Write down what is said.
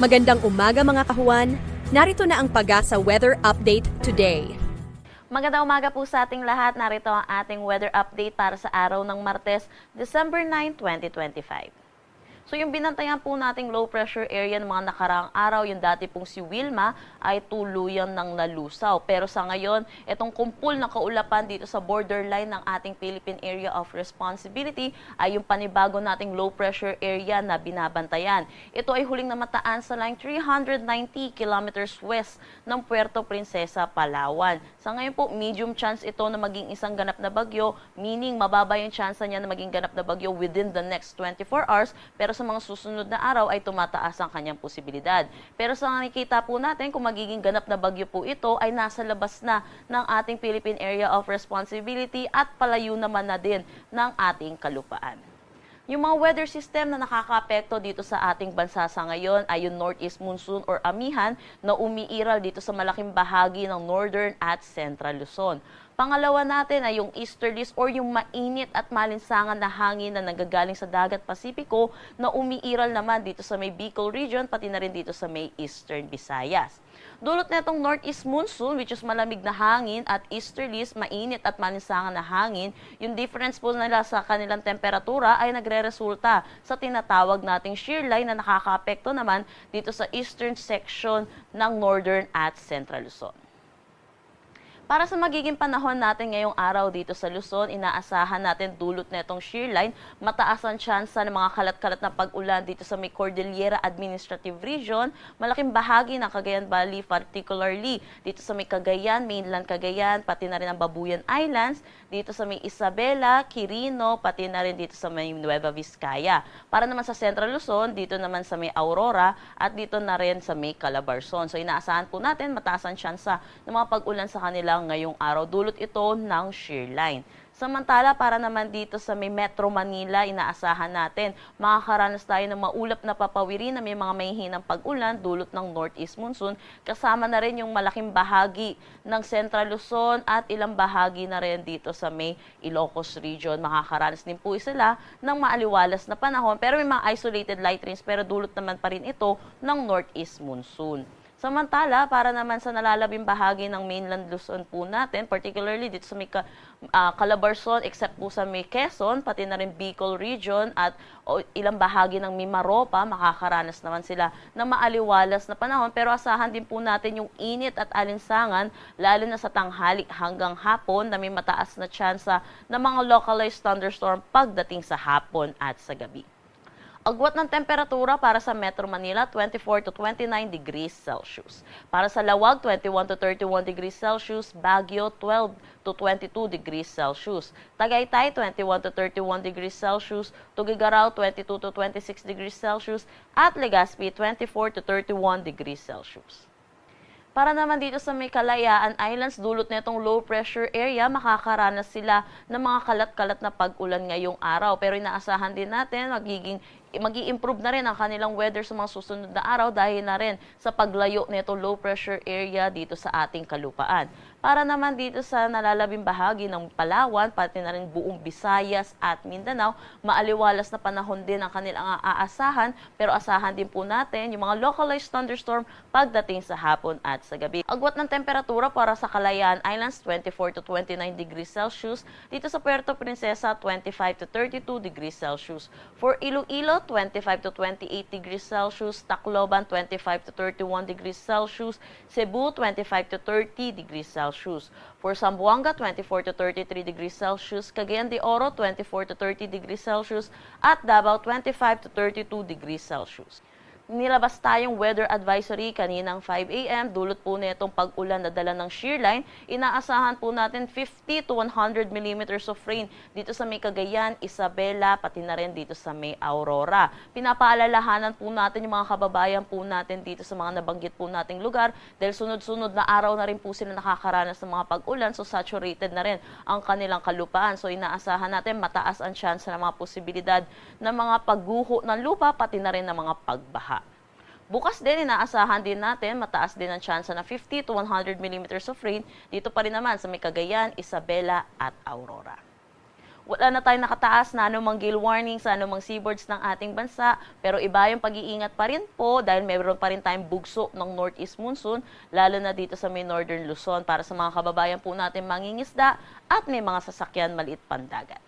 Magandang umaga mga kahuan. Narito na ang Pagasa Weather Update today. Magandang umaga po sa ating lahat. Narito ang ating weather update para sa araw ng Martes, December 9, 2025. So yung binantayan po nating low pressure area ng mga nakaraang araw, yung dati pong si Wilma, ay tuluyan ng nalusaw. Pero sa ngayon, itong kumpul na kaulapan dito sa borderline ng ating Philippine Area of Responsibility ay yung panibago nating low pressure area na binabantayan. Ito ay huling namataan sa line 390 kilometers west ng Puerto Princesa, Palawan. Sa ngayon po, medium chance ito na maging isang ganap na bagyo, meaning mababa yung chance niya na maging ganap na bagyo within the next 24 hours, pero sa mga susunod na araw ay tumataas ang kanyang posibilidad. Pero sa nakikita po natin, kung magiging ganap na bagyo po ito, ay nasa labas na ng ating Philippine Area of Responsibility at palayo naman na din ng ating kalupaan. Yung mga weather system na nakakaapekto dito sa ating bansa sa ngayon ay yung northeast monsoon or amihan na umiiral dito sa malaking bahagi ng northern at central Luzon. Pangalawa natin ay yung easterlies or yung mainit at malinsangan na hangin na nanggagaling sa dagat Pasipiko na umiiral naman dito sa may Bicol region pati na rin dito sa may eastern Visayas. Dulot na itong northeast monsoon which is malamig na hangin at easterlies, mainit at malinsangan na hangin, yung difference po nila sa kanilang temperatura ay nagre-resulta sa tinatawag nating shear line na nakakaapekto naman dito sa eastern section ng northern at central Luzon. Para sa magiging panahon natin ngayong araw dito sa Luzon, inaasahan natin dulot na itong shear line, mataas ang tsansa ng mga kalat-kalat na pag-ulan dito sa may Cordillera Administrative Region, malaking bahagi ng Cagayan Valley, particularly dito sa may Cagayan, mainland Cagayan, pati na rin ang Babuyan Islands, dito sa may Isabela, Quirino, pati na rin dito sa may Nueva Vizcaya. Para naman sa Central Luzon, dito naman sa may Aurora, at dito na rin sa may Calabarzon. So inaasahan po natin mataas ang tsansa ng mga pag-ulan sa kanila ngayong araw. Dulot ito ng shear line. Samantala, para naman dito sa may Metro Manila, inaasahan natin, makakaranas tayo ng maulap na papawirin na may mga mahihinang pag-ulan dulot ng northeast monsoon. Kasama na rin yung malaking bahagi ng Central Luzon at ilang bahagi na rin dito sa may Ilocos region. Makakaranas din po sila ng maaliwalas na panahon pero may mga isolated light rains pero dulot naman pa rin ito ng northeast monsoon. Samantala, para naman sa nalalabing bahagi ng mainland Luzon po natin, particularly dito sa may ah, Calabarzon, except po sa may Quezon, pati na rin Bicol region at o, ilang bahagi ng Mimaropa, makakaranas naman sila ng maaliwalas na panahon. Pero asahan din po natin yung init at alinsangan, lalo na sa tanghali hanggang hapon na may mataas na tsansa ng mga localized thunderstorm pagdating sa hapon at sa gabi. Agwat ng temperatura para sa Metro Manila, 24 to 29 degrees Celsius. Para sa Lawag, 21 to 31 degrees Celsius. Baguio, 12 to 22 degrees Celsius. Tagaytay, 21 to 31 degrees Celsius. Tugigaraw, 22 to 26 degrees Celsius. At Legazpi, 24 to 31 degrees Celsius. Para naman dito sa may Kalayaan Islands, dulot na itong low pressure area, makakaranas sila ng mga kalat-kalat na pag-ulan ngayong araw. Pero inaasahan din natin, magiging mag improve na rin ang kanilang weather sa mga susunod na araw dahil na rin sa paglayo nito low pressure area dito sa ating kalupaan. Para naman dito sa nalalabing bahagi ng Palawan, pati na rin buong Visayas at Mindanao, maaliwalas na panahon din ang kanilang aasahan, pero asahan din po natin yung mga localized thunderstorm pagdating sa hapon at sa gabi. Agwat ng temperatura para sa Kalayaan Islands, 24 to 29 degrees Celsius. Dito sa Puerto Princesa, 25 to 32 degrees Celsius. For Iloilo, 25 to 28 degrees Celsius. Tacloban, 25 to 31 degrees Celsius. Cebu, 25 to 30 degrees Celsius. For Zamboanga, 24 to 33 degrees Celsius. Cagayan de Oro, 24 to 30 degrees Celsius. At Davao, 25 to 32 degrees Celsius. Nilabas tayong weather advisory kaninang 5 a.m. Dulot po nitong pag-ulan na dala ng shear line. Inaasahan po natin 50 to 100 millimeters of rain dito sa may Cagayan, Isabela, pati na rin dito sa may Aurora. Pinapaalalahanan po natin yung mga kababayan po natin dito sa mga nabanggit po nating lugar dahil sunod-sunod na araw na rin po sila nakakaranas ng mga pag-ulan so saturated na rin ang kanilang kalupaan. So inaasahan natin mataas ang chance ng mga posibilidad ng mga pagguho ng lupa pati na rin ng mga pagbaha. Bukas din, inaasahan din natin, mataas din ang tsansa na 50 to 100 millimeters of rain dito pa rin naman sa may Isabela at Aurora. wala na tayong nakataas na anumang gale warning sa anumang seaboards ng ating bansa. Pero iba yung pag-iingat pa rin po dahil meron pa rin tayong bugso ng northeast monsoon, lalo na dito sa may northern Luzon para sa mga kababayan po natin mangingisda at may mga sasakyan maliit pandagat.